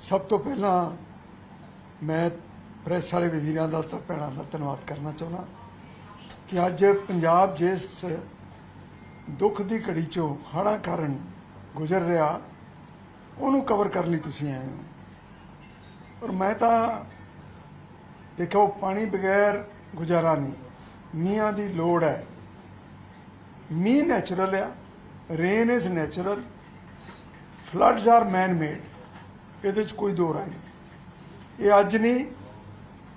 ਸਭ ਤੋਂ ਪਹਿਲਾਂ ਮੈਂ ਪ੍ਰੈਸ ਵਾਲੇ ਵੀਰਾਂ ਦਾ ਤਾਂ ਭੈਣਾਂ ਦਾ ਧੰਨਵਾਦ ਕਰਨਾ ਚਾਹੁੰਦਾ ਕਿ ਅੱਜ ਪੰਜਾਬ ਜਿਸ ਦੁੱਖ ਦੀ ਘੜੀ ਚੋਂ ਹੜ੍ਹਾਂ ਕਾਰਨ ਗੁਜ਼ਰ ਰਿਹਾ, ਉਹਨੂੰ ਕਵਰ ਕਰਨ ਲਈ ਤੁਸੀਂ ਆਏ ਹੋ। ਔਰ ਮੈਂ ਤਾਂ ਦੇਖੋ, ਪਾਣੀ ਬਗੈਰ ਗੁਜ਼ਾਰਾ ਨਹੀਂ ਮੀਆਂ ਦੀ ਲੋੜ ਹੈ। ਮੀਂਹ ਨੈਚੁਰਲ ਆ rain is natural floods are man made ਇਹਦੇ ਚ ਕੋਈ ਦੋ ਰਾਏ ਨਹੀਂ। ਇਹ ਅੱਜ ਨਹੀਂ,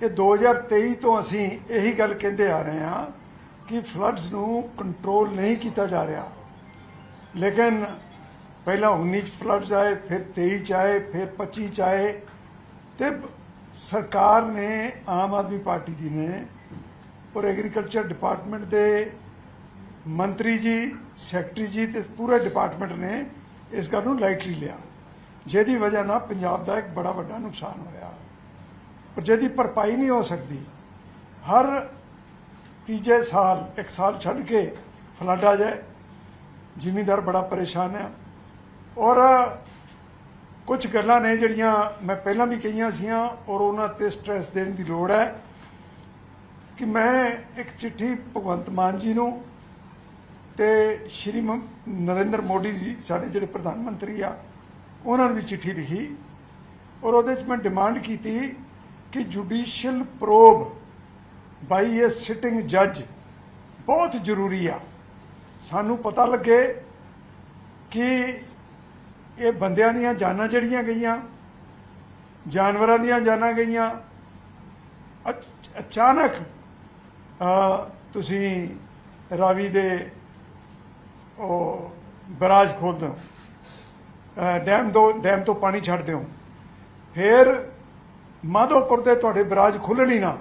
ਇਹ 2023 ਤੋਂ ਅਸੀਂ ਇਹੀ ਗੱਲ ਕਹਿੰਦੇ ਆ ਰਹੇ ਹਾਂ ਕਿ ਫਲੱਡਸ ਨੂੰ ਕੰਟਰੋਲ ਨਹੀਂ ਕੀਤਾ ਜਾ ਰਿਹਾ। ਲੇਕਿਨ ਪਹਿਲਾਂ 19 ਚ ਫਲੱਡਸ ਆਏ, ਫਿਰ 23 ਚ ਆਏ, ਫਿਰ 25 ਚ ਆਏ ਤੇ ਸਰਕਾਰ ਨੇ, ਆਮ ਆਦਮੀ ਪਾਰਟੀ ਦੀ ਨੇ ਔਰ ਐਗਰੀਕਲਚਰ ਡਿਪਾਰਟਮੈਂਟ ਦੇ ਮੰਤਰੀ ਜੀ, ਸੈਕਟਰੀ ਜੀ ਤੇ ਪੂਰੇ ਡਿਪਾਰਟਮੈਂਟ ਨੇ ਇਸ ਗੱਲ ਨੂੰ ਲਾਈਟਲੀ ਲਿਆ। ਜਿਹਦੀ ਵਜ੍ਹਾ ਨਾਲ ਪੰਜਾਬ ਦਾ ਇੱਕ ਬੜਾ ਵੱਡਾ ਨੁਕਸਾਨ ਹੋਇਆ। ਪਰ ਜਿਹਦੀ ਭਰਪਾਈ ਨਹੀਂ ਹੋ ਸਕਦੀ। ਹਰ ਤੀਜੇ ਸਾਲ, ਇੱਕ ਸਾਲ ਛੱਡ ਕੇ ਫਲੱਡ ਆ ਜਾਏ, ਜ਼ਿਮੀਂਦਾਰ ਬੜਾ ਪਰੇਸ਼ਾਨ ਹੈ। ਔਰ ਕੁਝ ਗੱਲਾਂ ਨੇ ਜਿਹੜੀਆਂ ਮੈਂ ਪਹਿਲਾਂ ਵੀ ਕਹੀਆਂ ਸੀਆਂ, ਔਰ ਉਹਨਾਂ ਤੇ ਸਟ੍ਰੈਸ ਦੇਣ ਦੀ ਲੋੜ ਹੈ ਕਿ ਮੈਂ ਇੱਕ ਚਿੱਠੀ ਭਗਵੰਤ ਮਾਨ ਜੀ ਨੂੰ ਤੇ ਸ਼੍ਰੀ ਨਰਿੰਦਰ ਮੋਦੀ ਜੀ, ਸਾਡੇ ਜਿਹੜੇ ਪ੍ਰਧਾਨ ਮੰਤਰੀ ਆ ਉਹਨਾਂ ਨੂੰ ਵੀ ਚਿੱਠੀ ਲਿਖੀ ਔਰ ਉਹਦੇ ਵਿੱਚ ਮੈਂ ਡਿਮਾਂਡ ਕੀਤੀ ਕਿ ਜੁਡੀਸ਼ੀਅਲ ਪ੍ਰੋਬ ਬਾਈ ਇਹ ਸਿਟਿੰਗ ਜੱਜ ਬਹੁਤ ਜ਼ਰੂਰੀ ਆ। ਸਾਨੂੰ ਪਤਾ ਲੱਗੇ ਕਿ ਇਹ ਬੰਦਿਆਂ ਦੀਆਂ ਜਾਨਾਂ ਜਿਹੜੀਆਂ ਗਈਆਂ, ਜਾਨਵਰਾਂ ਦੀਆਂ ਜਾਨਾਂ ਗਈਆਂ ਅਚਾਨਕ ਤੁਸੀਂ ਰਾਵੀ ਦੇ ਉਹ ਬਰਾਜ ਖੋਲਦੇ ਹੋ ਡੈਮ ਤੋਂ ਡੈਮ ਤੋਂ ਪਾਣੀ ਛੱਡ ਦਿਓ। ਫਿਰ ਮਾਧੋਪੁਰ ਦੇ ਤੁਹਾਡੇ ਬਰਾਜ ਖੁੱਲਣ ਹੀ ਨਾ,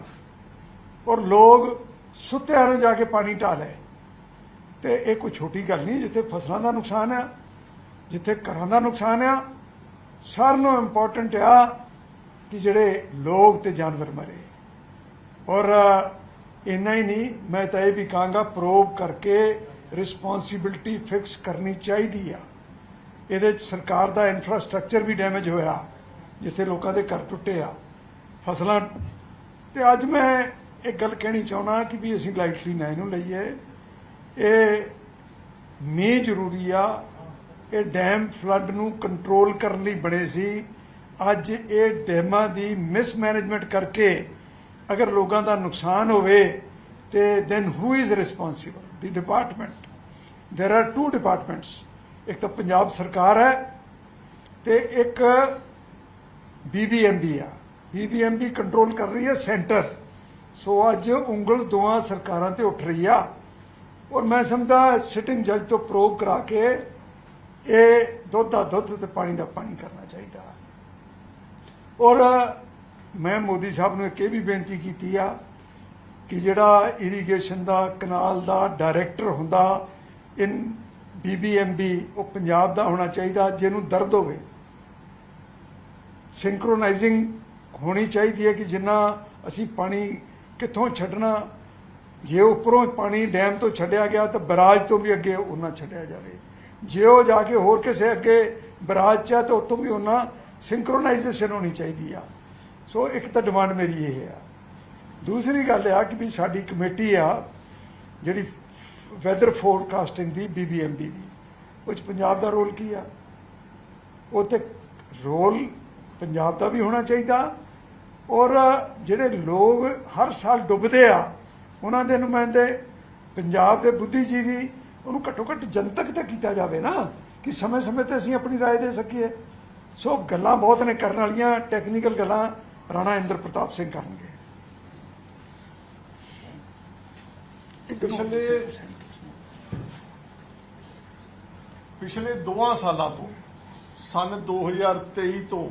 ਔਰ ਲੋਕ ਸੁੱਤਿਆਂ ਨੂੰ ਜਾ ਕੇ ਪਾਣੀ ਢਾ ਲਏ। ਤੇ ਇਹ ਕੋਈ ਛੋਟੀ ਗੱਲ ਨਹੀਂ, ਜਿੱਥੇ ਫਸਲਾਂ ਦਾ ਨੁਕਸਾਨ ਆ, ਜਿੱਥੇ ਘਰਾਂ ਦਾ ਨੁਕਸਾਨ ਆ, ਸਾਰਿਆਂ ਨੂੰ ਇੰਪੋਰਟੈਂਟ ਆ ਕਿ ਜਿਹੜੇ ਲੋਕ ਤੇ ਜਾਨਵਰ ਮਰੇ। ਔਰ ਇੰਨਾ ਹੀ ਨਹੀਂ, ਮੈਂ ਤਾਂ ਇਹ ਵੀ ਕਹਾਂਗਾ ਪ੍ਰੋਬ ਕਰਕੇ ਰਿਸਪੌਂਸਿਬਿਲਟੀ ਫਿਕਸ ਕਰਨੀ ਚਾਹੀਦੀ ਆ। ਇਹਦੇ ਸਰਕਾਰ ਦਾ ਇਨਫਰਾਸਟ੍ਰਕਚਰ ਵੀ ਡੈਮੇਜ ਹੋਇਆ, ਜਿੱਥੇ ਲੋਕਾਂ ਦੇ ਘਰ ਟੁੱਟੇ ਆ, ਫਸਲਾਂ, ਤੇ ਅੱਜ ਮੈਂ ਇੱਕ ਗੱਲ ਕਹਿਣੀ ਚਾਹੁੰਦਾ ਕਿ ਵੀ ਅਸੀਂ ਲਾਈਟਲੀ ਨਾ ਇਹਨੂੰ ਲਈਏ। ਇਹ ਮੇ ਜ਼ਰੂਰੀ ਆ, ਇਹ ਡੈਮ ਫਲੱਡ ਨੂੰ ਕੰਟਰੋਲ ਕਰਨ ਲਈ ਬਣੇ ਸੀ। ਅੱਜ ਇਹ ਡੈਮਾਂ ਦੀ ਮਿਸਮੈਨੇਜਮੈਂਟ ਕਰਕੇ ਅਗਰ ਲੋਕਾਂ ਦਾ ਨੁਕਸਾਨ ਹੋਵੇ, ਤੇ then who is responsible the department there are two departments ਇੱਕ ਤਾਂ ਪੰਜਾਬ ਸਰਕਾਰ ਹੈ ਤੇ ਇੱਕ ਬੀਬੀਐਮਬੀ ਆ। ਬੀਬੀਐਮਬੀ ਕੰਟਰੋਲ ਕਰ ਰਹੀ ਹੈ ਸੈਂਟਰ ਸੋ ਅੱਜ ਉਂਗਲ ਦੋਹਾਂ ਸਰਕਾਰਾਂ ਤੇ ਉੱਠ ਰਹੀ ਆ। ਔਰ ਮੈਂ ਸਮਝਦਾ ਸਿਟਿੰਗ ਜੱਜ ਤੋਂ ਪ੍ਰੋਬ ਕਰਾ ਕੇ ਇਹ ਦੁੱਧ ਦਾ ਦੁੱਧ ਤੇ ਪਾਣੀ ਦਾ ਪਾਣੀ ਕਰਨਾ ਚਾਹੀਦਾ। ਔਰ ਮੈਂ ਮੋਦੀ ਸਾਹਿਬ ਨੂੰ ਇੱਕ ਇਹ ਵੀ ਬੇਨਤੀ ਕੀਤੀ ਆ ਕਿ ਜਿਹੜਾ ਇਰੀਗੇਸ਼ਨ ਦਾ ਕਨਾਲ ਦਾ ਡਾਇਰੈਕਟਰ ਹੁੰਦਾ, ਇਨ ਬੀਬੀਐਮਬੀ ਉਹ ਪੰਜਾਬ ਦਾ ਹੋਣਾ ਚਾਹੀਦਾ, ਜਿਹਨੂੰ ਦਰਦ ਹੋਵੇ। ਸਿੰਕਰੋਨਾਈਜ਼ਿੰਗ ਹੋਣੀ ਚਾਹੀਦੀ ਹੈ ਕਿ ਜਿੰਨਾ ਅਸੀਂ ਪਾਣੀ ਕਿੱਥੋਂ ਛੱਡਣਾ, ਜੇ ਉੱਪਰੋਂ ਪਾਣੀ ਡੈਮ ਤੋਂ ਛੱਡਿਆ ਗਿਆ ਤਾਂ ਬਰਾਜ ਤੋਂ ਵੀ ਅੱਗੇ ਉਹਨਾਂ ਛੱਡਿਆ ਜਾਵੇ। ਜੇ ਉਹ ਜਾ ਕੇ ਹੋਰ ਕਿਸੇ ਅੱਗੇ ਬਰਾਜ ਚ ਹੈ ਤਾਂ ਉੱਥੋਂ ਵੀ ਉਹਨਾਂ ਸਿੰਕਰੋਨਾਈਜੇਸ਼ਨ ਹੋਣੀ ਚਾਹੀਦੀ ਆ। ਸੋ ਇੱਕ ਤਾਂ ਡਿਮਾਂਡ ਮੇਰੀ ਇਹ ਆ। ਦੂਸਰੀ ਗੱਲ ਆ ਕਿ ਵੀ ਸਾਡੀ ਕਮੇਟੀ ਆ, ਜਿਹੜੀ ਵੈਦਰ ਫੋਰਕਾਸਟਿੰਗ ਦੀ ਬੀਬੀਐਮਬੀ ਦੀ ਉਹ 'ਚ ਪੰਜਾਬ ਦਾ ਰੋਲ ਕੀ ਆ ਉਹ ਤੇ ਰੋਲ ਪੰਜਾਬ ਦਾ ਵੀ ਹੋਣਾ ਚਾਹੀਦਾ ਔਰ ਜਿਹੜੇ ਲੋਕ ਹਰ ਸਾਲ ਡੁੱਬਦੇ ਆ ਉਹਨਾਂ ਦੇ ਨੁਮਾਇੰਦੇ ਪੰਜਾਬ ਦੇ ਬੁੱਧੀਜੀਵੀ ਉਹਨੂੰ ਘੱਟੋ ਘੱਟ ਜਨਤਕ ਤਾਂ ਕੀਤਾ ਜਾਵੇ ਨਾ ਕਿ ਸਮੇਂ-ਸਮੇਂ ਤੇ ਅਸੀਂ ਆਪਣੀ رائے ਦੇ ਸਕੀਏ ਸੋ ਗੱਲਾਂ ਬਹੁਤ ਨੇ ਕਰਨ ਵਾਲੀਆਂ ਟੈਕਨੀਕਲ ਗੱਲਾਂ ਰਾਣਾ ਇੰਦਰ ਪ੍ਰਤਾਪ ਸਿੰਘ ਕਰਨਗੇ ਪਿਛਲੇ ਪਿਛਲੇ ਦੋਆਂ ਸਾਲਾਂ ਤੋਂ, ਸਨ 2023 ਤੋਂ,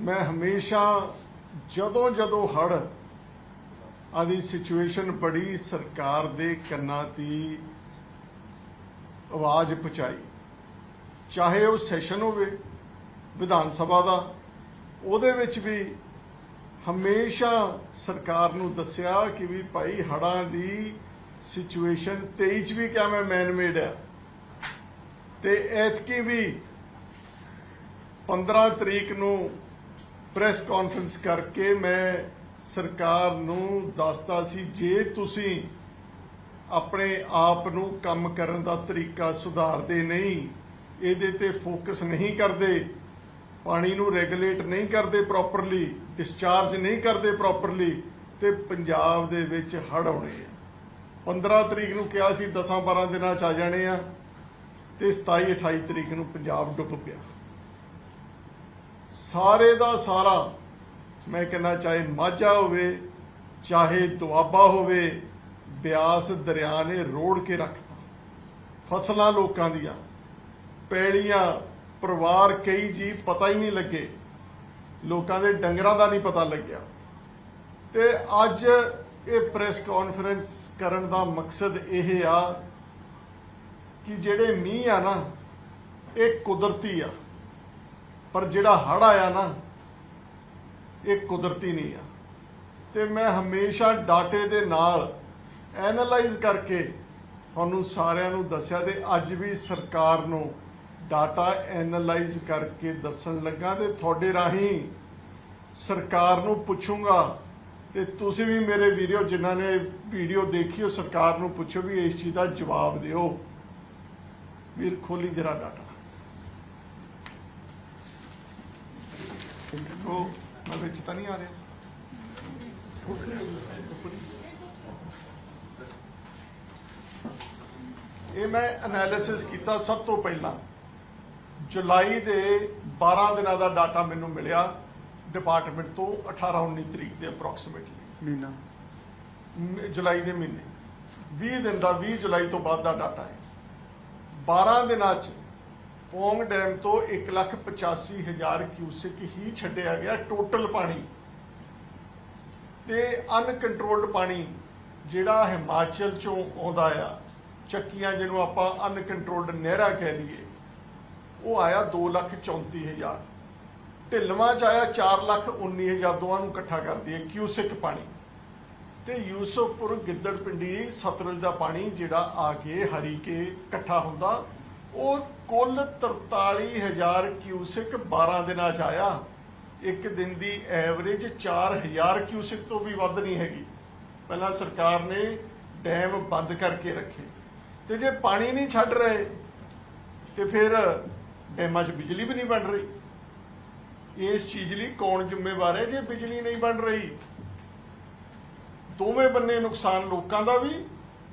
ਮੈਂ ਹਮੇਸ਼ਾ ਜਦੋਂ ਜਦੋਂ ਹੜ ਆਦੀ ਸਿਚੁਏਸ਼ਨ ਬੜੀ ਸਰਕਾਰ ਦੇ ਕੰਨਾਂ ਦੀ ਆਵਾਜ਼ ਪਹੁੰਚਾਈ ਚਾਹੇ ਉਹ ਸੈਸ਼ਨ ਹੋਵੇ, ਵਿਧਾਨ ਸਭਾ ਦਾ, ਉਹਦੇ ਵਿੱਚ ਵੀ ਹਮੇਸ਼ਾ ਸਰਕਾਰ ਨੂੰ ਦੱਸਿਆ ਕਿ ਵੀ ਭਾਈ ਹੜਾਂ ਦੀ ਸਿਚੁਏਸ਼ਨ 23 ਚ ਵੀ ਕਿਵੇਂ ਮੈਨ ਮੇਡ ਹੈ ਤੇ ਐਤਕੀ ਵੀ 15 ਤਰੀਕ ਨੂੰ ਪ੍ਰੈਸ ਕਾਨਫਰੰਸ ਕਰਕੇ ਮੈਂ ਸਰਕਾਰ ਨੂੰ ਦੱਸਦਾ ਸੀ, ਜੇ ਤੁਸੀਂ ਆਪਣੇ ਆਪ ਨੂੰ ਕੰਮ ਕਰਨ ਦਾ ਤਰੀਕਾ ਸੁਧਾਰਦੇ ਨਹੀਂ, ਇਹਦੇ ਤੇ ਫੋਕਸ ਨਹੀਂ ਕਰਦੇ, ਪਾਣੀ ਨੂੰ ਰੈਗੂਲੇਟ ਨਹੀਂ ਕਰਦੇ ਪ੍ਰੋਪਰਲੀ ਡਿਸਚਾਰਜ ਨਹੀਂ ਕਰਦੇ ਪ੍ਰੋਪਰਲੀ, ਤੇ ਪੰਜਾਬ ਦੇ ਵਿੱਚ ਹੜ੍ਹ ਆਉਣੇ ਆ। 15 ਤਰੀਕ ਨੂੰ ਕਿਹਾ ਸੀ 10 12 ਦਿਨਾਂ ਚ ਆ ਜਾਣੇ ਆ। ਤੇ 27 28 ਤਰੀਕ ਨੂੰ ਪੰਜਾਬ ਡੁੱਬ ਪਿਆ। ਸਾਰੇ ਦਾ ਸਾਰਾ, ਮੈਂ ਕਹਿੰਦਾ ਚਾਹੇ ਮਾਝਾ ਹੋਵੇ, ਚਾਹੇ ਦੁਆਬਾ ਹੋਵੇ, ਬਿਆਸ ਦਰਿਆ ਨੇ ਰੋੜ ਕੇ ਰੱਖਤਾ। ਫਸਲਾਂ ਲੋਕਾਂ ਦੀਆਂ ਪੈੜੀਆਂ ਪਰਿਵਾਰ, ਕਈ ਜੀ ਪਤਾ ਹੀ ਨਹੀਂ ਲੱਗੇ। ਲੋਕਾਂ ਦੇ ਡੰਗਰਾਂ ਦਾ ਨਹੀਂ ਪਤਾ ਲੱਗਿਆ। ਤੇ ਅੱਜ ਇਹ ਪ੍ਰੈਸ ਕਾਨਫਰੰਸ ਕਰਨ ਦਾ ਮਕਸਦ ਇਹ ਆ ਕਿ ਜਿਹੜੇ ਮੀਂਹ ਆ ਨਾ, ਇਹ ਕੁਦਰਤੀ ਆ। ਪਰ ਜਿਹੜਾ ਹੜ ਆਇਆ ਨਾ, ਇਹ ਕੁਦਰਤੀ ਨਹੀਂ ਆ। ਤੇ ਮੈਂ ਹਮੇਸ਼ਾ ਡਾਟੇ ਦੇ ਨਾਲ ਐਨਾਲਾਈਜ਼ ਕਰਕੇ ਤੁਹਾਨੂੰ ਸਾਰਿਆਂ ਨੂੰ ਦੱਸਿਆ ਤੇ ਅੱਜ ਵੀ ਸਰਕਾਰ ਨੂੰ ਡਾਟਾ ਐਨਾਲਾਈਜ਼ ਕਰਕੇ ਦੱਸਣ ਲੱਗਾ ਤੇ ਤੁਹਾਡੇ ਰਾਹੀਂ ਸਰਕਾਰ ਨੂੰ ਪੁੱਛੂੰਗਾ। ਤੇ ਤੁਸੀਂ ਵੀ ਮੇਰੇ ਵੀਡੀਓ ਜਿਨ੍ਹਾਂ ਨੇ ਵੀਡੀਓ ਦੇਖੀ, ਉਹ ਸਰਕਾਰ ਨੂੰ ਪੁੱਛੋ ਵੀ ਇਸ ਚੀਜ਼ ਦਾ ਜਵਾਬ ਦਿਓ। ਵੀਰ ਖੋਲੀ ਜਰਾ ਡਾਟਾ। ਦੇਖੋ ਮੈਂ ਵਿੱਚ ਤਾਂ ਨਹੀਂ ਆ ਰਿਹਾ। ਇਹ ਮੈਂ ਐਨਾਲਿਸਿਸ ਕੀਤਾ ਸਭ ਤੋਂ ਪਹਿਲਾਂ। ਜੁਲਾਈ ਦੇ 12 ਦਿਨਾਂ ਦਾ ਡਾਟਾ ਮੈਨੂੰ ਮਿਲਿਆ ਡਿਪਾਰਟਮੈਂਟ ਤੋਂ 18 19 ਤਰੀਕ ਦੇ ਅਪਰੋਕਸੀਮੇਟਲੀ ਮੀਨਾ ਮ- ਜੁਲਾਈ ਦੇ ਮਹੀਨੇ। 20 ਦਿਨ ਦਾ 20 ਜੁਲਾਈ ਤੋਂ ਬਾਅਦ ਦਾ ਡਾਟਾ ਹੈ। 12 ਦਿਨਾਂ ਚ ਪੋਂਗ ਡੈਮ ਤੋਂ 185000 ਕਿਊਸਿਕ ਹੀ ਛੱਡਿਆ ਗਿਆ ਟੋਟਲ ਪਾਣੀ। ਤੇ ਅਨਕੰਟਰੋਲਡ ਪਾਣੀ ਜਿਹੜਾ ਹਿਮਾਚਲ ਚੋਂ ਆਉਂਦਾ ਆ, ਚੱਕੀਆਂ ਜਿਹਨੂੰ ਆਪਾਂ ਅਨਕੰਟਰੋਲਡ ਨਹਿਰਾ ਕਹਿ ਲਈਏ, ਉਹ ਆਇਆ 234000 ਢਿੱਲਵਾਂ ਚ ਆਇਆ 419000 ਦੋਵਾਂ ਨੂੰ ਇਕੱਠਾ ਕਰ ਦਈਏ ਕਿਊਸਿਕ ਪਾਣੀ। ਤੇ ਯੂਸਫਪੁਰ ਗਿੱਦੜ ਪਿੰਡੀ ਸਤਲੁਜ ਦਾ ਪਾਣੀ ਜਿਹੜਾ ਆ ਕੇ ਹਰੀ ਕੇ ਇਕੱਠਾ ਹੁੰਦਾ, ਉਹ ਕੁੱਲ 43000 ਕਿਊਸਿਕ 12 ਦਿਨਾਂ ਚ ਆਇਆ। ਇੱਕ ਦਿਨ ਦੀ ਐਵਰੇਜ 4000 ਕਿਊਸਿਕ ਤੋਂ ਵੀ ਵੱਧ ਨਹੀਂ ਹੈਗੀ। ਪਹਿਲਾਂ ਸਰਕਾਰ ਨੇ ਡੈਮ ਬੰਦ ਕਰਕੇ ਰੱਖੇ। ਤੇ ਜੇ ਪਾਣੀ ਨਹੀਂ ਛੱਡ ਰਹੇ, ਤੇ ਫਿਰ ਡੈਮਾਂ 'ਚ ਬਿਜਲੀ ਵੀ ਨਹੀਂ ਬਣ ਰਹੀ। ਇਸ ਚੀਜ਼ ਲਈ ਕੌਣ ਜ਼ਿੰਮੇਵਾਰ ਹੈ ਜੇ ਬਿਜਲੀ ਨਹੀਂ ਬਣ ਰਹੀ? ਦੋਵੇਂ ਬੰਨੇ ਨੁਕਸਾਨ ਲੋਕਾਂ ਦਾ ਵੀ,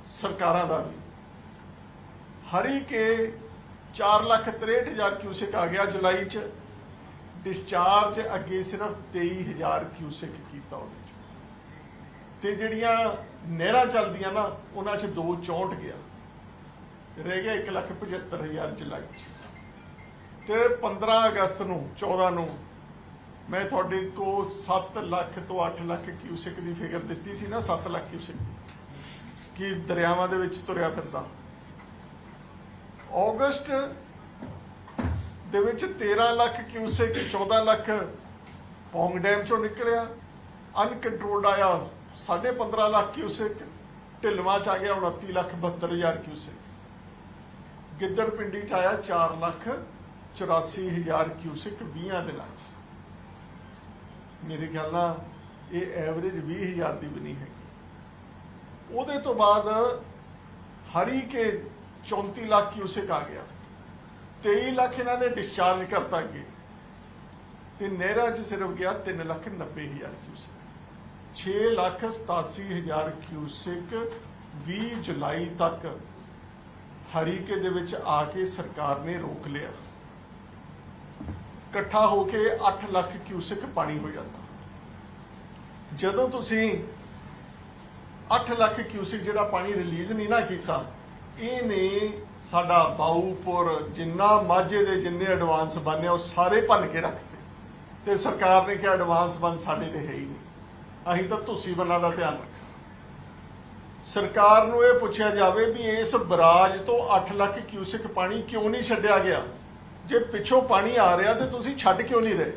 ਸਰਕਾਰਾਂ ਦਾ ਵੀ। ਹਰੀ ਕੇ 463000 ਕਿਊਸਿਕ ਆ ਗਿਆ ਜੁਲਾਈ ਚ। ਡਿਸਚਾਰਜ ਅੱਗੇ ਸਿਰਫ 23000 ਕਿਊਸਿਕ ਕੀਤਾ ਉਹਦੇ ਚ। ਤੇ ਜਿਹੜੀਆਂ ਨਹਿਰਾਂ ਚੱਲਦੀਆਂ ਨਾ, ਉਹਨਾਂ ਚ 264 ਗਿਆ। ਰਹਿ ਗਿਆ 175000 ਜੁਲਾਈ ਚ। ਤੇ 15 ਅਗਸਤ ਨੂੰ 14 ਨੂੰ ਮੈਂ ਤੁਹਾਡੇ ਕੋ 7 ਲੱਖ ਤੋਂ 8 ਲੱਖ ਕਿਊਸਿਕ ਦੀ ਫਿਗਰ ਦਿੱਤੀ ਸੀ ਨਾ 7 ਲੱਖ ਕਿਊਸਿਕ ਕਿ ਦਰਿਆਵਾਂ ਦੇ ਵਿੱਚ ਤੁਰਿਆ ਫਿਰਦਾ। ਅਗਸਤ ਦੇ ਵਿੱਚ 13 ਲੱਖ ਕਿਊਸਿਕ 14 ਲੱਖ ਪੌਂਗ ਡੈਮ ਚੋਂ ਨਿਕਲਿਆ। ਅਨਕੰਟਰੋਲਡ ਆਇਆ 15.5 ਲੱਖ ਕਿਊਸਿਕ ਢਿਲਵਾਂ ਚ ਆ ਗਿਆ 29 ਲੱਖ 72000 ਕਿਊਸਿਕ ਗਿੱਦੜ ਪਿੰਡੀ ਚ ਆਇਆ 4 ਲੱਖ 84000 ਕਿਊਸਿਕ 20 ਦਿਨਾਂ ਚ। ਮੇਰੇ ਖਿਆਲ ਨਾਲ ਇਹ ਐਵਰੇਜ 20000 ਦੀ ਵੀ ਨਹੀਂ ਹੈਗੀ। ਉਹਦੇ ਤੋਂ ਬਾਅਦ ਹਰੀ ਕੇ 34 ਲੱਖ ਕਿਊਸਿਕ ਆ ਗਿਆ। 23 ਲੱਖ ਇਹਨਾਂ ਨੇ ਡਿਸਚਾਰਜ ਕਰਤਾ ਅੱਗੇ। ਤੇ ਨਹਿਰਾਂ 'ਚ ਸਿਰਫ ਗਿਆ 3 ਲੱਖ 90 ਹਜ਼ਾਰ ਕਿਊਸਿਕ 6 ਲੱਖ 87 ਹਜ਼ਾਰ ਕਿਊਸਿਕ 20 ਜੁਲਾਈ ਤੱਕ ਹਰੀਕੇ ਦੇ ਵਿੱਚ ਆ ਕੇ ਸਰਕਾਰ ਨੇ ਰੋਕ ਲਿਆ। ਇਕੱਠਾ ਹੋ ਕੇ 8 ਲੱਖ ਕਿਊਸਿਕ ਪਾਣੀ ਹੋ ਜਾਂਦਾ। ਜਦੋਂ ਤੁਸੀਂ 8 ਲੱਖ ਕਿਊਸਿਕ ਜਿਹੜਾ ਪਾਣੀ ਰਿਲੀਜ਼ ਨਹੀਂ ਨਾ ਕੀਤਾ, ਇਹ ਨੇ ਸਾਡਾ ਬਾਊਪੁਰ ਜਿੰਨਾ ਮਾਝੇ ਦੇ ਜਿੰਨੇ ਐਡਵਾਂਸ ਬੰਨੇ ਉਹ ਸਾਰੇ ਭੰਨ ਕੇ ਰੱਖਦੇ ਤੇ ਸਰਕਾਰ ਨੇ ਕਿਹਾ ਐਡਵਾਂਸ ਬੰਦ ਸਾਡੇ ਤੇ ਹੈ ਹੀ ਨਹੀਂ। ਅਸੀਂ ਤਾਂ ਤੁਸੀਂ ਬੰਨਾਂ ਦਾ ਧਿਆਨ ਰੱਖਾਂ ਸਰਕਾਰ ਨੂੰ ਇਹ ਪੁੱਛਿਆ ਜਾਵੇ ਵੀ ਇਸ ਬਰਾਜ ਤੋਂ 8 ਲੱਖ ਕਿਊਸਿਕ ਪਾਣੀ ਕਿਉਂ ਨਹੀਂ ਛੱਡਿਆ ਗਿਆ? ਜੇ ਪਿੱਛੋਂ ਪਾਣੀ ਆ ਰਿਹਾ ਤੇ ਤੁਸੀਂ ਛੱਡ ਕਿਉਂ ਨਹੀਂ ਰਹੇ?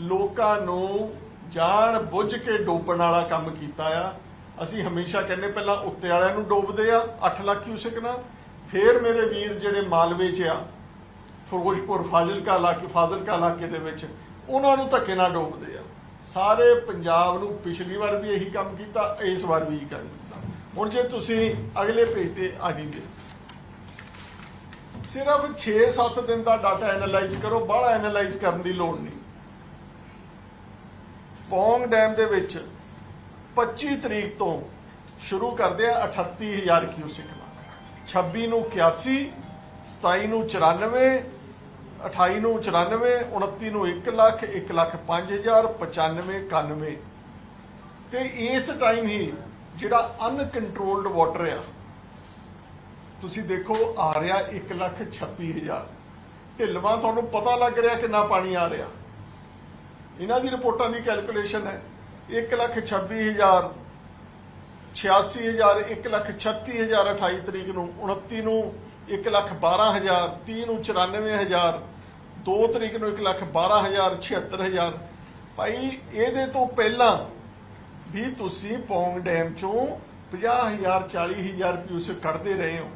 ਲੋਕਾਂ ਨੂੰ ਜਾਣ ਬੁੱਝ ਕੇ ਡੋਬਣ ਵਾਲਾ ਕੰਮ ਕੀਤਾ ਆ। ਅਸੀਂ ਹਮੇਸ਼ਾ ਕਹਿੰਦੇ ਪਹਿਲਾਂ ਉੱਤੇ ਵਾਲਿਆਂ ਨੂੰ ਡੋਬਦੇ ਆ 8 ਲੱਖ ਕਿਊਸਕ ਨਾਲ। ਫੇਰ ਮੇਰੇ ਵੀਰ ਜਿਹੜੇ ਮਾਲਵੇ 'ਚ ਆ, ਫਿਰੋਜ਼ਪੁਰ ਫਾਜ਼ਿਲਕਾ ਇਲਾਕੇ ਫਾਜ਼ਿਲਕਾ ਇਲਾਕੇ ਦੇ ਵਿੱਚ, ਉਹਨਾਂ ਨੂੰ ਧੱਕੇ ਨਾਲ ਡੋਬਦੇ ਆ। ਸਾਰੇ ਪੰਜਾਬ ਨੂੰ ਪਿਛਲੀ ਵਾਰ ਵੀ ਇਹੀ ਕੰਮ ਕੀਤਾ, ਇਸ ਵਾਰ ਵੀ ਇਹੀ ਕੰਮ ਕੀਤਾ। ਹੁਣ ਜੇ ਤੁਸੀਂ ਅਗਲੇ ਪੇਜ ਤੇ ਆ ਜਾਈਏ। ਸਿਰਫ 6-7 ਦਿਨ ਦਾ ਡਾਟਾ ਐਨਾਲਾਈਜ਼ ਕਰੋ, ਬਾਹਲਾ ਐਨਾਲਾਈਜ਼ ਕਰਨ ਦੀ ਲੋੜ ਨਹੀਂ। ਪੌਂਗ ਡੈਮ ਦੇ ਵਿੱਚ 25 ਤਰੀਕ ਤੋਂ ਸ਼ੁਰੂ ਕਰਦੇ ਆ 38000 ਕਿਊਸਿਕ ਨਾਲ 26 ਨੂੰ 81 27 ਨੂੰ 94 28 ਨੂੰ 94 29 ਨੂੰ 1 ਲੱਖ 1 ਲੱਖ 5000 95 91 ਤੇ ਇਸ ਟਾਈਮ ਹੀ ਜਿਹੜਾ ਅਨਕੰਟਰੋਲਡ ਵਾਟਰ ਆ ਤੁਸੀਂ ਦੇਖੋ, ਆ ਰਿਹਾ 1 ਲੱਖ 26000 ਢਿਲਵਾ ਤੁਹਾਨੂੰ ਪਤਾ ਲੱਗ ਰਿਹਾ ਕਿੰਨਾ ਪਾਣੀ ਆ ਰਿਹਾ। ਇਹਨਾਂ ਦੀ ਰਿਪੋਰਟਾਂ ਦੀ ਕੈਲਕੂਲੇਸ਼ਨ ਹੈ 1 ਲੱਖ 26000 86000 1 ਲੱਖ 36000 28 ਤਰੀਕ ਨੂੰ 29 ਨੂੰ 1 ਲੱਖ 12000 30 ਨੂੰ 94000 2 ਤਰੀਕ ਨੂੰ 1 ਲੱਖ 12000 76000 ਭਾਈ, ਇਹਦੇ ਤੋਂ ਪਹਿਲਾਂ ਵੀ ਤੁਸੀਂ ਪੌਂਗ ਡੈਮ ਚੋਂ 50000 40000 ਕਿਊਸਕ ਕੱਢਦੇ ਰਹੇ ਹੋ।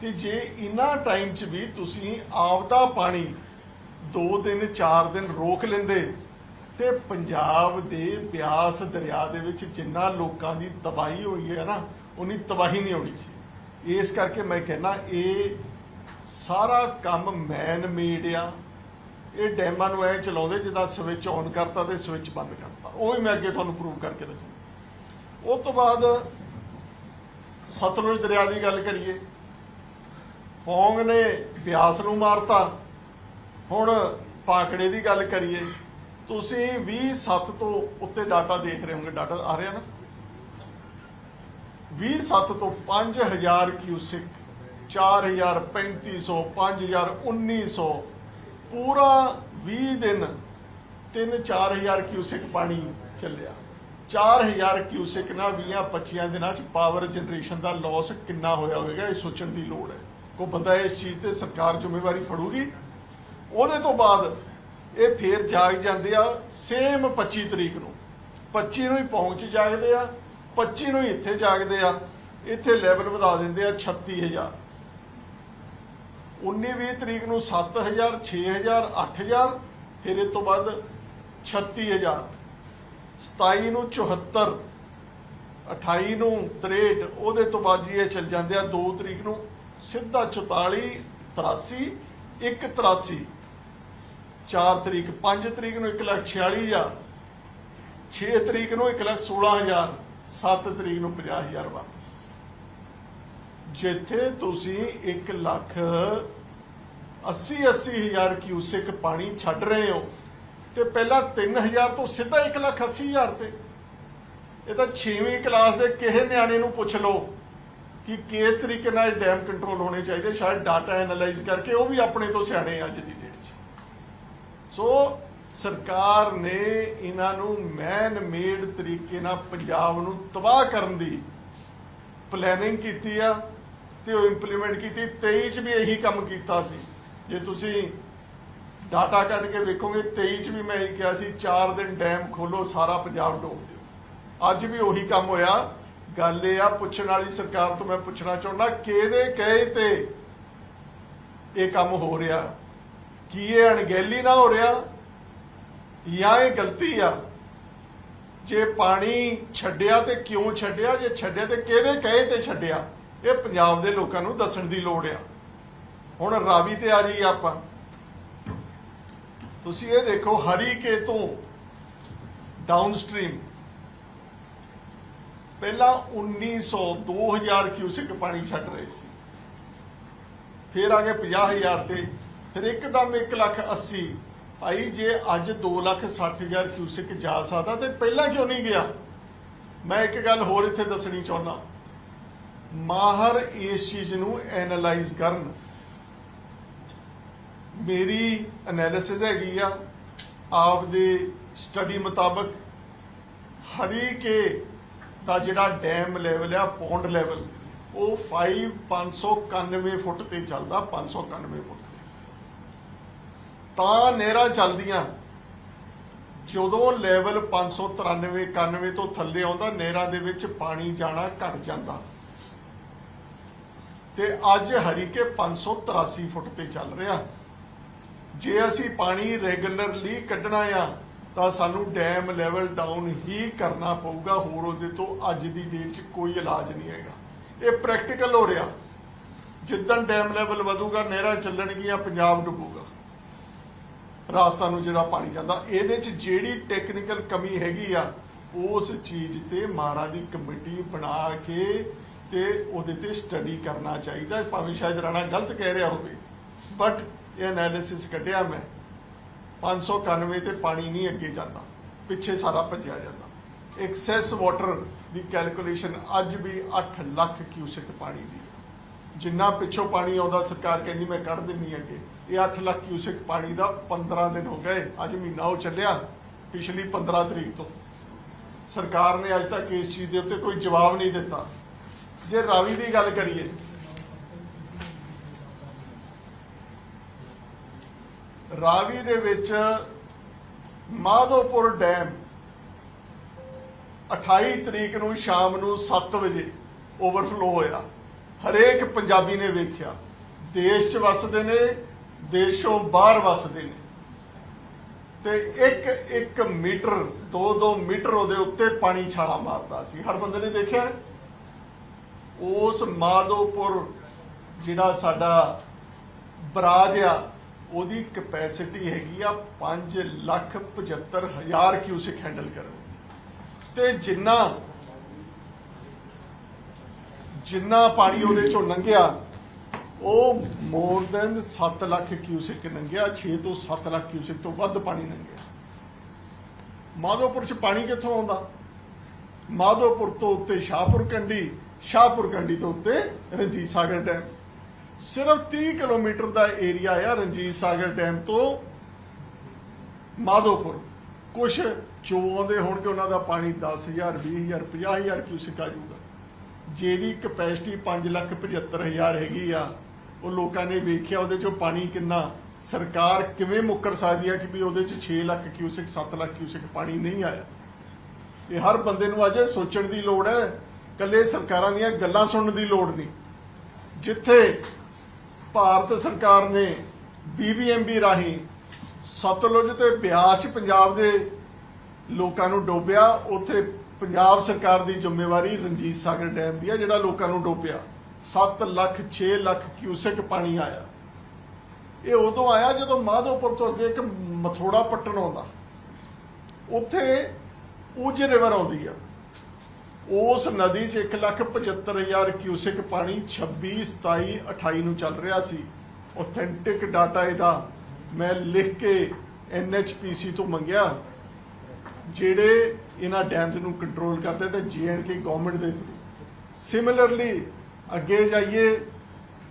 ਕਿ ਜੇ ਇਨਾ ਟਾਈਮ 'ਚ ਵੀ ਤੁਸੀਂ ਆਪਦਾ ਪਾਣੀ 2 ਦਿਨ 4 ਦਿਨ ਰੋਕ ਲੈਂਦੇ ਤੇ ਪੰਜਾਬ ਦੇ ਬਿਆਸ ਦਰਿਆ ਦੇ ਵਿੱਚ ਜਿੰਨਾ ਲੋਕਾਂ ਦੀ ਤਬਾਹੀ ਹੋਈ ਹੈ ਨਾ, ਉਨੀ ਤਬਾਹੀ ਨਹੀਂ ਹੋਣੀ ਸੀ। ਇਸ ਕਰਕੇ ਮੈਂ ਕਹਿੰਦਾ, ਇਹ ਸਾਰਾ ਕੰਮ ਮੈਨ ਮੇਡ ਆ। ਇਹ ਡੈਮਾਂ ਨੂੰ ਐ ਚਲਾਉਂਦੇ ਜਿੱਦਾਂ ਸਵਿਚ ਔਨ ਕਰਤਾ ਤੇ ਸਵਿਚ ਬੰਦ ਕਰਤਾ। ਉਹ ਵੀ ਮੈਂ ਅੱਗੇ ਤੁਹਾਨੂੰ ਪ੍ਰੂਵ ਕਰਕੇ ਦੱਸੂ ਉਸ ਤੋਂ ਬਾਅਦ ਸਤਲੁਜ ਦਰਿਆ ਦੀ ਗੱਲ ਕਰੀਏ। ਪੌਂਗ ਨੇ ਬਿਆਸ ਨੂੰ ਮਾਰਤਾ। ਹੁਣ ਪਾਕੜੇ ਦੀ ਗੱਲ ਕਰੀਏ, ਤੁਸੀਂ 27 ਤੋਂ ਉੱਤੇ ਡਾਟਾ ਦੇਖ ਰਹੇ ਹੋਗੇ ਡਾਟਾ ਆ ਰਿਹਾ ਨਾ? 27 ਤੋਂ 5000 ਕਿਊਸਿਕ 4000 3500 5000 1900 ਪੂਰਾ 20 ਦਿਨ 3-4000 ਕਿਊਸਿਕ ਪਾਣੀ ਚੱਲਿਆ। 4000 ਕਿਊਸਿਕ ਨਾਲ 20-25 ਦਿਨਾਂ ਚ ਪਾਵਰ ਜਨਰੇਸ਼ਨ ਦਾ ਲਾਸ ਕਿੰਨਾ ਹੋਇਆ ਹੋਵੇਗਾ, ਇਹ ਸੋਚਣ ਦੀ ਲੋੜ ਹੈ। ਕੋ ਬੰਦਾ ਇਸ ਚੀਜ਼ ਤੇ ਸਰਕਾਰ ਜ਼ਿੰਮੇਵਾਰੀ ਫੜੂਗੀ। ਉਹਦੇ ਤੋਂ ਬਾਅਦ ਇਹ ਫੇਰ ਜਾਗ ਜਾਂਦੇ ਆ ਸੇਮ 25 ਤਰੀਕ ਨੂੰ। 25 ਨੂੰ ਹੀ ਪਹੁੰਚ ਜਾਗਦੇ ਆ 25 ਨੂੰ ਹੀ ਇੱਥੇ ਜਾਗਦੇ ਆ, ਇੱਥੇ ਲੈਵਲ ਵਧਾ ਦਿੰਦੇ ਆ 36000 19 20 ਤਰੀਕ ਨੂੰ 7000 6000 8000 ਫਿਰ ਇਹ ਤੋਂ ਬਾਅਦ 36000 27 ਨੂੰ 74 28 ਨੂੰ 63 ਉਹਦੇ ਤੋਂ ਬਾਅਦ ਜੀ ਇਹ ਚੱਲ ਜਾਂਦੇ ਆ 2 ਤਰੀਕ ਨੂੰ। ਸਿੱਧਾ 44 83 183 4 ਤਰੀਕ 5 ਤਰੀਕ ਨੂੰ 146000 6 ਤਰੀਕ ਨੂੰ 116000 7 ਤਰੀਕ ਨੂੰ 50000 ਵਾਪਸ। ਜਿੱਥੇ ਤੁਸੀਂ 1 ਲੱਖ 80 80000 ਕਿਊਸਿਕ ਪਾਣੀ ਛੱਡ ਰਹੇ ਹੋ, ਤੇ ਪਹਿਲਾਂ 3000 ਤੋਂ ਸਿੱਧਾ 1 ਲੱਖ 80000 ਤੇ। ਇਹ ਤਾਂ 6ਵੀਂ ਕਲਾਸ ਦੇ ਕਿਸੇ ਨਿਆਣੇ ਨੂੰ ਪੁੱਛ ਲਓ। ਕਿ ਕਿਸ ਤਰੀਕੇ ਨਾਲ ਇਹ ਡੈਮ ਕੰਟਰੋਲ ਹੋਣੇ ਚਾਹੀਦੇ, ਸ਼ਾਇਦ ਡਾਟਾ ਐਨਾਲਾਈਜ਼ ਕਰਕੇ ਉਹ ਵੀ ਆਪਣੇ ਤੋਂ ਸਿਆਣੇ ਅੱਜ ਦੀ ਡੇਟ 'ਚ। ਸੋ ਸਰਕਾਰ ਨੇ ਇਹਨਾਂ ਨੂੰ ਮੈਨ ਮੇਡ ਤਰੀਕੇ ਨਾਲ ਪੰਜਾਬ ਨੂੰ ਤਬਾਹ ਕਰਨ ਦੀ ਪਲੈਨਿੰਗ ਕੀਤੀ ਆ ਤੇ ਉਹ ਇੰਪਲੀਮੈਂਟ ਕੀਤੀ। 23 ਚ ਵੀ ਇਹੀ ਕੰਮ ਕੀਤਾ ਸੀ। ਜੇ ਤੁਸੀਂ ਡਾਟਾ ਕੱਢ ਕੇ ਵੇਖੋਗੇ 23 ਚ ਵੀ ਮੈਂ ਇਹ ਕਿਹਾ ਸੀ 4 ਦਿਨ ਡੈਮ ਖੋਲੋ, ਸਾਰਾ ਪੰਜਾਬ ਡੋਬ ਦਿਓ। ਅੱਜ ਵੀ ਉਹੀ ਕੰਮ ਹੋਇਆ। ਗੱਲ ਇਹ ਆ, ਪੁੱਛਣ ਵਾਲੀ ਸਰਕਾਰ ਤੋਂ ਮੈਂ ਪੁੱਛਣਾ ਚਾਹੁੰਦਾ, ਕਿਹਦੇ ਕਹੇ ਤੇ ਇਹ ਕੰਮ ਹੋ ਰਿਹਾ? ਕੀ ਇਹ ਅਣਗਹਿਲੀ ਨਾ ਹੋ ਰਿਹਾ? ਜਾਂ ਇਹ ਗਲਤੀ ਆ? ਜੇ ਪਾਣੀ ਛੱਡਿਆ ਤੇ ਕਿਉਂ ਛੱਡਿਆ? ਜੇ ਛੱਡਿਆ ਤੇ ਕਿਹਦੇ ਕਹੇ ਤੇ ਛੱਡਿਆ? ਇਹ ਪੰਜਾਬ ਦੇ ਲੋਕਾਂ ਨੂੰ ਦੱਸਣ ਦੀ ਲੋੜ ਆ। ਹੁਣ ਰਾਵੀ ਤੇ ਆ ਜੀ ਆਪਾਂ। ਤੁਸੀਂ ਇਹ ਦੇਖੋ, ਹਰੀਕੇ ਤੋਂ ਡਾਊਨਸਟ੍ਰੀਮ ਪਹਿਲਾਂ 1900 2000 ਕਿਊਸਿਕ ਪਾਣੀ ਛੱਡ ਰਹੇ ਸੀ। ਫਿਰ ਆ ਗਏ 50000 ਤੇ, ਫਿਰ ਇੱਕਦਮ 1 ਲੱਖ 80 ਭਾਈ, ਜੇ ਅੱਜ 2 ਲੱਖ 60000 ਕਿਊਸਿਕ ਜਾ ਸਕਦਾ ਤੇ ਪਹਿਲਾਂ ਕਿਉਂ ਨਹੀਂ ਗਿਆ? ਮੈਂ ਇੱਕ ਗੱਲ ਹੋਰ ਇੱਥੇ ਦੱਸਣੀ ਚਾਹੁੰਦਾ। ਮਾਹਰ ਇਸ ਚੀਜ਼ ਨੂੰ ਐਨਾਲਾਈਜ਼ ਕਰਨ। ਮੇਰੀ ਐਨਾਲਿਸਿਸ ਹੈਗੀ ਆ ਆਪ ਦੇ ਸਟੱਡੀ ਮੁਤਾਬਕ ਹਰੀ ਕੇ ਦਾ ਜਿਹੜਾ ਡੈਮ ਲੈਵਲ ਆ ਪੌਂਡ ਲੈਵਲ ਉਹ 5591 ਫੁੱਟ ਤੇ ਚੱਲਦਾ 591 ਫੁੱਟ ਤਾਂ। ਨਹਿਰਾਂ ਚੱਲਦੀਆਂ। ਜਦੋਂ ਲੈਵਲ 593 91 ਤੋਂ ਥੱਲੇ ਆਉਂਦਾ, ਨਹਿਰਾਂ ਦੇ ਵਿੱਚ ਪਾਣੀ ਜਾਣਾ, ਘਟ ਜਾਂਦਾ। ਤੇ ਅੱਜ ਹਰੀਕੇ 583 ਫੁੱਟ ਤੇ ਚੱਲ ਰਿਹਾ। ਜੇ ਅਸੀਂ ਪਾਣੀ ਰੈਗੂਲਰਲੀ ਕੱਢਣਾ ਆ ਤਾਂ ਸਾਨੂੰ ਡੈਮ ਲੈਵਲ ਡਾਊਨ ਹੀ ਕਰਨਾ ਪਊਗਾ, ਹੋਰ ਉਹਦੇ ਤੋਂ ਅੱਜ ਦੀ ਡੇਟ 'ਚ ਕੋਈ ਇਲਾਜ ਨਹੀਂ ਹੈਗਾ। ਇਹ ਪ੍ਰੈਕਟੀਕਲ ਹੋ ਰਿਹਾ। ਜਿੱਦਣ ਡੈਮ ਲੈਵਲ ਵਧੂਗਾ, ਨਹਿਰਾਂ ਚੱਲਣਗੀਆਂ, ਪੰਜਾਬ ਡੁੱਬੂਗਾ। ਰਾਜਸਥਾਨ ਨੂੰ ਜਿਹੜਾ ਪਾਣੀ ਜਾਂਦਾ, ਇਹਦੇ 'ਚ ਜਿਹੜੀ ਟੈਕਨੀਕਲ ਕਮੀ ਹੈਗੀ ਆ, ਉਸ ਚੀਜ਼ ਤੇ ਮਾਰਾ ਦੀ ਕਮੇਟੀ ਬਣਾ ਕੇ ਤੇ ਉਹਦੇ ਤੇ ਸਟੱਡੀ ਕਰਨਾ ਚਾਹੀਦਾ। ਭਾਵੇਂ ਸ਼ਾਇਦ ਰਾਣਾ ਗਲਤ ਕਹਿ ਰਿਹਾ ਹੋਵੇ ਬਟ ਇਹ ਐਨਾਲਿਸਿਸ ਕੱਢਿਆ ਮੈਂ। 591 ਤੇ ਪਾਣੀ ਨਹੀਂ ਅੱਗੇ ਜਾਂਦਾ। ਪਿੱਛੇ ਸਾਰਾ ਭੱਜਿਆ ਜਾਂਦਾ। ਐਕਸੈਸ ਵਾਟਰ ਦੀ ਕੈਲਕੂਲੇਸ਼ਨ ਅੱਜ ਵੀ 8 ਲੱਖ ਕਿਊਸਿਕ ਪਾਣੀ ਦੀ ਜਿੰਨਾ ਪਿੱਛੋਂ ਪਾਣੀ ਆਉਂਦਾ, ਸਰਕਾਰ ਕਹਿੰਦੀ ਮੈਂ ਕੱਢ ਦਿੰਨੀ ਅੱਗੇ। ਇਹ 8 ਲੱਖ ਕਿਊਸਿਕ ਪਾਣੀ ਦਾ 15 ਦਿਨ ਹੋ ਗਏ, ਅੱਜ ਮਹੀਨਾ ਉਹ ਚੱਲਿਆ, ਪਿਛਲੀ 15 ਤਰੀਕ ਤੋਂ। ਸਰਕਾਰ ਨੇ ਅੱਜ ਤੱਕ ਇਸ ਚੀਜ਼ ਦੇ ਉੱਤੇ ਕੋਈ ਜਵਾਬ ਨਹੀਂ ਦਿੱਤਾ। ਜੇ ਰਾਵੀ ਦੀ ਗੱਲ ਕਰੀਏ ਰਾਵੀ ਦੇ ਵਿੱਚ ਮਾਧੋਪੁਰ ਡੈਮ 28 ਤਰੀਕ ਨੂੰ ਸ਼ਾਮ ਨੂੰ 7 ਵਜੇ ਓਵਰਫਲੋ ਹੋਇਆ। ਹਰੇਕ ਪੰਜਾਬੀ ਨੇ ਵੇਖਿਆ। ਦੇਸ਼ 'ਚ ਵਸਦੇ ਨੇ, ਦੇਸ਼ੋਂ ਬਾਹਰ ਵਸਦੇ ਨੇ। ਤੇ ਇੱਕ ਇੱਕ ਮੀਟਰ 2-2 ਮੀਟਰ ਉਹਦੇ ਉੱਤੇ ਪਾਣੀ ਛਾਲਾ ਮਾਰਦਾ ਸੀ। ਹਰ ਬੰਦੇ ਨੇ ਦੇਖਿਆ? ਉਸ ਮਾਧੋਪੁਰ ਜਿਹੜਾ ਸਾਡਾ ਬਰਾਜ ਆ ਉਹਦੀ ਕਪੈਸਿਟੀ ਹੈਗੀ ਆ 5 ਲੱਖ 75 ਹਜ਼ਾਰ ਕਿਊਸਿਕ ਹੈਂਡਲ ਕਰਨ। ਤੇ ਜਿੰਨਾ ਜਿੰਨਾ ਪਾਣੀ ਉਹਦੇ ਚੋਂ ਲੰਘਿਆ, ਉਹ ਮੋਰ ਦੈਨ 7 ਲੱਖ ਕਿਊਸਿਕ ਲੰਘਿਆ 6 ਤੋਂ 7 ਲੱਖ ਕਿਊਸਿਕ ਤੋਂ ਵੱਧ ਪਾਣੀ ਲੰਘਿਆ। ਮਾਧੋਪੁਰ ਚ ਪਾਣੀ ਕਿੱਥੋਂ ਆਉਂਦਾ? ਮਾਧੋਪੁਰ ਤੋਂ ਉੱਤੇ ਸ਼ਾਹਪੁਰ ਕੰਡੀ ਸ਼ਾਹਪੁਰ ਕੰਡੀ ਤੋਂ ਉੱਤੇ ਰਣਜੀਤ ਸਾਗਰ ਡੈਮ। ਸਿਰਫ 30 ਕਿਲੋਮੀਟਰ ਦਾ ਏਰੀਆ ਆ ਰਣਜੀਤ ਸਾਗਰ ਡੈਮ ਤੋਂ ਮਾਧੋਪੁਰ। ਕੁਝ ਚੋ ਆਉਂਦੇ ਹੋਣਗੇ, ਉਹਨਾਂ ਦਾ ਪਾਣੀ 10000 20000 50000 ਕਿਊਸਿਕ ਆ ਜਾਊਗਾ। ਜਿਹਦੀ ਕਪੈਸਿਟੀ 575000 ਹੈਗੀ ਆ, ਉਹ ਲੋਕਾਂ ਨੇ ਵੇਖਿਆ ਉਹਦੇ ਚੋਂ ਪਾਣੀ ਕਿੰਨਾ। ਸਰਕਾਰ ਕਿਵੇਂ ਮੁੱਕਰ ਸਕਦੀ ਆ ਕਿ ਵੀ ਉਹਦੇ ਚ 6 ਲੱਖ ਕਿਊਸਿਕ 7 ਲੱਖ ਕਿਊਸਿਕ ਪਾਣੀ ਨਹੀਂ ਆਇਆ? ਇਹ ਹਰ ਬੰਦੇ ਨੂੰ ਅੱਜ ਸੋਚਣ ਦੀ ਲੋੜ ਹੈ ਕੱਲੇ ਸਰਕਾਰਾਂ ਦੀਆਂ ਗੱਲਾਂ ਸੁਣਨ ਦੀ ਲੋੜ ਨਹੀਂ। ਜਿੱਥੇ ਭਾਰਤ ਸਰਕਾਰ ਨੇ ਬੀਬੀਐਮਬੀ ਰਾਹੀਂ ਸਤਲੁਜ ਤੇ ਬਿਆਸ 'ਚ ਪੰਜਾਬ ਦੇ ਲੋਕਾਂ ਨੂੰ ਡੋਬਿਆ। ਉੱਥੇ ਪੰਜਾਬ ਸਰਕਾਰ ਦੀ ਜ਼ਿੰਮੇਵਾਰੀ ਰਣਜੀਤ ਸਾਗਰ ਡੈਮ ਦੀ ਹੈ ਜਿਹੜਾ ਲੋਕਾਂ ਨੂੰ ਡੋਬਿਆ। 7 ਲੱਖ 6 ਲੱਖ ਕਿਊਸਕ ਪਾਣੀ ਆਇਆ। ਇਹ ਉਦੋਂ ਆਇਆ ਜਦੋਂ ਮਾਧੋਪੁਰ ਤੋਂ ਅੱਗੇ ਇੱਕ ਮਥੋੜਾ ਪੱਟਣ ਆਉਂਦਾ। ਉੱਥੇ ਉਜ ਰਿਵਰ ਆਉਂਦੀ ਆ। ਉਸ ਨਦੀ 'ਚ 1 ਲੱਖ 75 ਹਜ਼ਾਰ ਕਿਊਸੈਕ ਪਾਣੀ 26 27 28 ਨੂੰ ਚੱਲ ਰਿਹਾ ਸੀ। ਆਥੈਂਟਿਕ ਡਾਟਾ ਇਹਦਾ। ਮੈਂ ਲਿਖ ਕੇ ਐਨਐਚਪੀਸੀ ਤੋਂ ਮੰਗਿਆ। ਜਿਹੜੇ ਇਹਨਾਂ ਡੈਮਸ ਨੂੰ ਕੰਟਰੋਲ ਕਰਦੇ ਤੇ ਜੀਐਨਕੇ ਗਵਰਨਮੈਂਟ ਦੇ ਥਰੂ ਸਿਮਿਲਰਲੀ ਅੱਗੇ ਜਾਈਏ,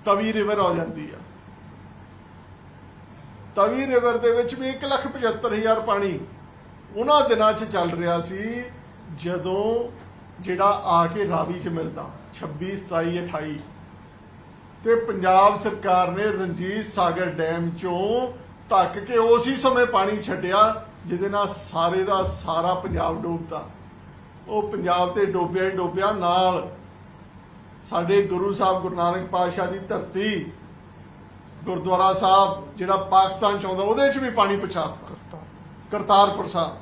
ਤਵੀ ਰਿਵਰ ਆ ਜਾਂਦੀ ਆ। ਤਵੀ ਰਿਵਰ ਦੇ ਵਿੱਚ ਵੀ 175000 ਪਾਣੀ ਉਹਨਾਂ ਦਿਨਾਂ 'ਚ ਚੱਲ ਰਿਹਾ ਸੀ। ਜਦੋਂ ਜਿਹੜਾ ਆ ਕੇ ਰਾਵੀ 'ਚ ਮਿਲਦਾ 26 27 28 ਤੇ ਪੰਜਾਬ ਸਰਕਾਰ ਨੇ ਰਣਜੀਤ ਸਾਗਰ ਡੈਮ ਚੋਂ ਧੱਕ ਕੇ ਉਸੇ ਸਮੇਂ ਪਾਣੀ ਛੱਡਿਆ ਜਿਹਦੇ ਨਾਲ ਸਾਰੇ ਦਾ ਸਾਰਾ ਪੰਜਾਬ ਡੁੱਬਦਾ। ਉਹ ਪੰਜਾਬ ਤੇ ਡੋਬਿਆ ਡੋਬਿਆ ਨਾਲ ਸਾਡੇ ਗੁਰੂ ਸਾਹਿਬ ਗੁਰੂ ਨਾਨਕ ਪਾਤਸ਼ਾਹ ਦੀ ਧਰਤੀ ਗੁਰਦੁਆਰਾ ਸਾਹਿਬ ਜਿਹੜਾ ਪਾਕਿਸਤਾਨ ਚ ਆਉਂਦਾ ਉਹਦੇ ਚ ਵੀ ਪਾਣੀ ਕਰਤਾ ਕਰਤਾਰਪੁਰ ਸਾਹਿਬ।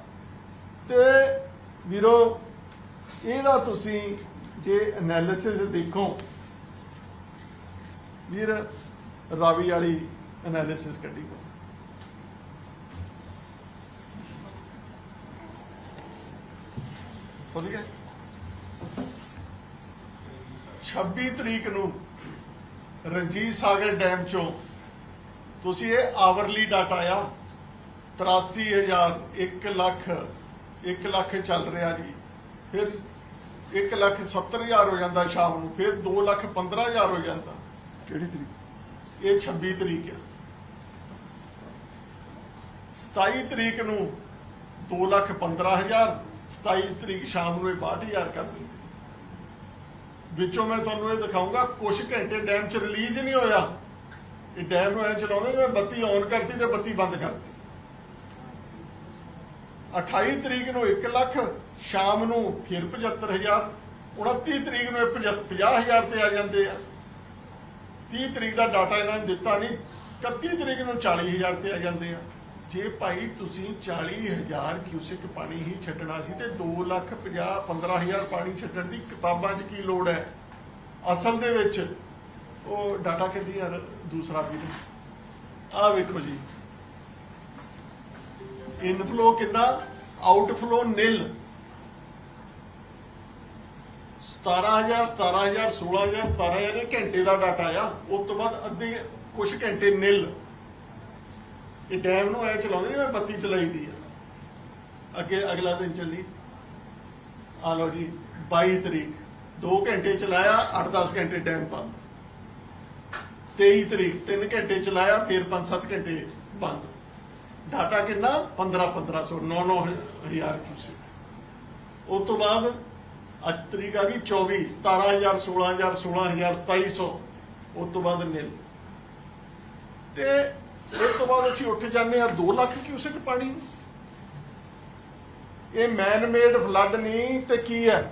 ਤੇ ਵੀਰੋ ਇਹਦਾ ਤੁਸੀਂ ਜੇ ਐਨਾਲਿਸਿਸ ਦੇਖੋ, ਵੀਰ ਰਾਵੀ ਵਾਲੀ ਐਨਾਲਿਸਿਸ ਕੱਢੀ ਕੋ ਖੁੱਲ ਗਿਆ 26 ਤਰੀਕ ਨੂੰ ਰਣਜੀਤ ਸਾਗਰ ਡੈਮ ਚੋਂ ਤੁਸੀਂ ਇਹ ਆਵਰਲੀ ਡਾਟਾ ਆ 83000 1 ਲੱਖ 1 ਲੱਖ ਚੱਲ ਰਿਹਾ ਜੀ। ਫਿਰ 1 ਲੱਖ 70000 ਹੋ ਜਾਂਦਾ ਸ਼ਾਮ ਨੂੰ ਫਿਰ 2 ਲੱਖ 15000 ਹੋ ਜਾਂਦਾ। ਕਿਹੜੀ ਤਰੀਕ? ਇਹ 26 ਤਰੀਕ ਆ। 27 ਤਰੀਕ ਨੂੰ 2 ਲੱਖ 15000 27 ਤਰੀਕ ਸ਼ਾਮ ਨੂੰ ਇਹ 62000 ਕਰ ਦਿੰਦੇ ਵਿੱਚੋਂ ਮੈਂ ਤੁਹਾਨੂੰ ਇਹ ਦਿਖਾਉਂਗਾ ਕੁਝ ਘੰਟੇ ਡੈਮ 'ਚ ਰਿਲੀਜ਼ ਹੀ ਨਹੀਂ ਹੋਇਆ। ਇਹ ਡੈਮ ਨੂੰ ਐ ਚਲਾਉਂਦੇ ਨੇ ਬੱਤੀ ਔਨ ਕਰਤੀ ਤੇ ਬੱਤੀ ਬੰਦ ਕਰਤੀ। 28 ਤਰੀਕ ਨੂੰ 1 ਲੱਖ, ਸ਼ਾਮ ਨੂੰ ਫਿਰ 75000 29 ਤਰੀਕ ਨੂੰ ਇਹ 50000 ਤੇ ਆ ਜਾਂਦੇ ਆ। 30 ਤਰੀਕ ਦਾ ਡਾਟਾ ਇਹਨਾਂ ਨੇ ਦਿੱਤਾ ਨਹੀਂ 31 ਤਰੀਕ ਨੂੰ 40000 ਤੇ ਆ ਜਾਂਦੇ ਆ। ਜੇ ਭਾਈ ਤੁਸੀਂ 40000 ਕਿਊਸਿਕ ਪਾਣੀ ਹੀ ਛੱਡਣਾ ਸੀ ਤੇ 2 ਲੱਖ 50 15000 ਪਾਣੀ ਛੱਡਣ ਦੀ ਕਿਤਾਬਾਂ 'ਚ ਕੀ ਲੋੜ ਹੈ? ਅਸਲ ਦੇ ਵਿੱਚ ਉਹ ਡਾਟਾ ਕੱਢੀ ਯਾਰ ਦੂਸਰਾ ਵੀ ਆ ਵੇਖੋ ਜੀ। ਇਨਫਲੋ ਕਿੰਨਾ? Outflow nil. 17000 17000 16000 17000 ਇਹ ਘੰਟੇ ਦਾ ਡਾਟਾ ਆ। ਉਸ ਤੋਂ ਬਾਅਦ ਅੱਧੇ ਕੁਝ ਘੰਟੇ ਨਿਲ। ਇਹ ਡੈਮ ਨੂੰ ਐ ਚਲਾਉਂਦੇ ਨੇ ਮੈਂ ਬੱਤੀ ਚਲਾਈ ਦੀ ਆ। ਅੱਗੇ ਅਗਲਾ ਦਿਨ ਚੱਲੀ। ਆ ਲਓ ਜੀ 22 ਤਰੀਕ। 2 ਘੰਟੇ ਚਲਾਇਆ 8-10 ਘੰਟੇ ਡੈਮ ਬੰਦ। 23 ਤਰੀਕ 3 ਘੰਟੇ ਚਲਾਇਆ, ਫਿਰ 5-7 ਘੰਟੇ ਬੰਦ। ਡਾਟਾ ਕਿੰਨਾ? 15 1500 9 9000 ਕਿਊਸਿਕ। ਉਸ ਤੋਂ ਬਾਅਦ ਅੱਜ ਤਰੀਕ ਆ ਗਈ 24 17000 16000 16000 2700 ਉਸ ਤੋਂ ਬਾਅਦ ਨਿਲ। ਤੇ ਉਸ ਤੋਂ ਬਾਅਦ ਅਸੀਂ ਉੱਠ ਜਾਂਦੇ ਆ 2 ਲੱਖ ਕਿਊਸਿਕ ਪਾਣੀ ਇਹ ਮੈਨ ਮੇਡ ਫਲੱਡ ਨਹੀਂ ਤੇ ਕੀ ਹੈ?